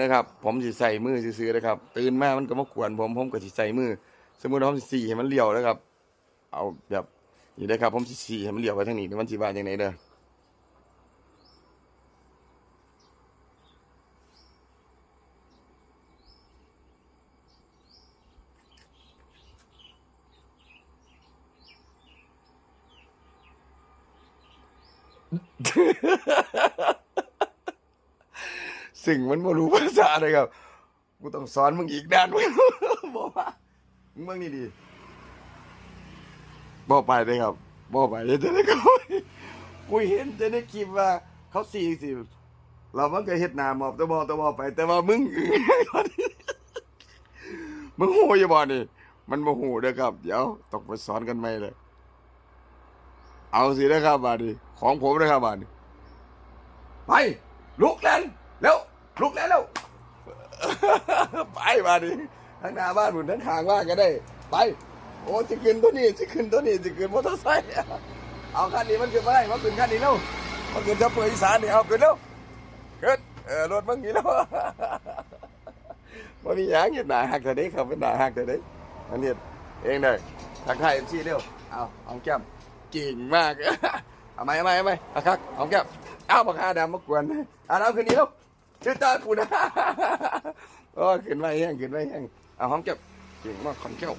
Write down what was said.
นะครับ ผมสิใส่มือซื้อๆนะครับ ตื่นมามันก็มากวนผมผมก็สิใส่มือ สมมุติว่าผมสิสีให้มันเลี้ยวนะครับ เอาแบบนี่นะครับ ผมสิสีให้มันเลี้ยวไปทางนี้มันสิว่าจังไดเด้อ สิ่งมันบ่รู้ภาษาเลยครับกูต้องสอนมึงอีกด้านมึงบอกว่ามึงเบิ่งนี่ดีบอกไปเลยครับบอกไปเดี๋ยวจะได้เขากูเห็นจะได้คลิปว่า เขาสี่สิบเรามันก็เฮ็ดหนาหมอบตะบอตะบอไป แต่ว่ามึงมึงโหอย่าบอกนี่มันโมโหเด้อครับ เดี๋ยวต้องไปสอนกันใหมเลย เอาสินะครับบาดนี้ของผมนะครับบาดนี้ไปลุกเล่นเร็ว ลุกเล่นเร็วไปมาดิทั้งหน้าบ้านหมุนทั้งทางบ้านก็ได้ ไป โอ้จะขึ้นตัวนี้จะขึ้นตัวนี้จะขึ้นมอเตอร์ไซค์เอาคันนี้มันขึ้นมาได้มาขึ้นคันนี้เร็วมาขึ้นจะเปิดอีสานนี่เอาขึ้นเร็วขึ้นเออรถมันกี่แล้วมันมีอย่างเงี้ยหนาหักแต่เด็กครับเป็นหนาหักแต่เด็กมันเห็นเองเลยทักทายเอ็มซีเร็วเอาหอมแก้มเก่งมากเอาไหมเอาไหมเอาไหมเอาครับหอมแก้มเอาปากกาดำมากวนเอาเอาขึ้นนี้เร็ว ชื่อตากูนะโอ้ขึ้นไปแห้งขึ้นไปแห้งเอาห้องเก็บเก่งมากคอนเก้ว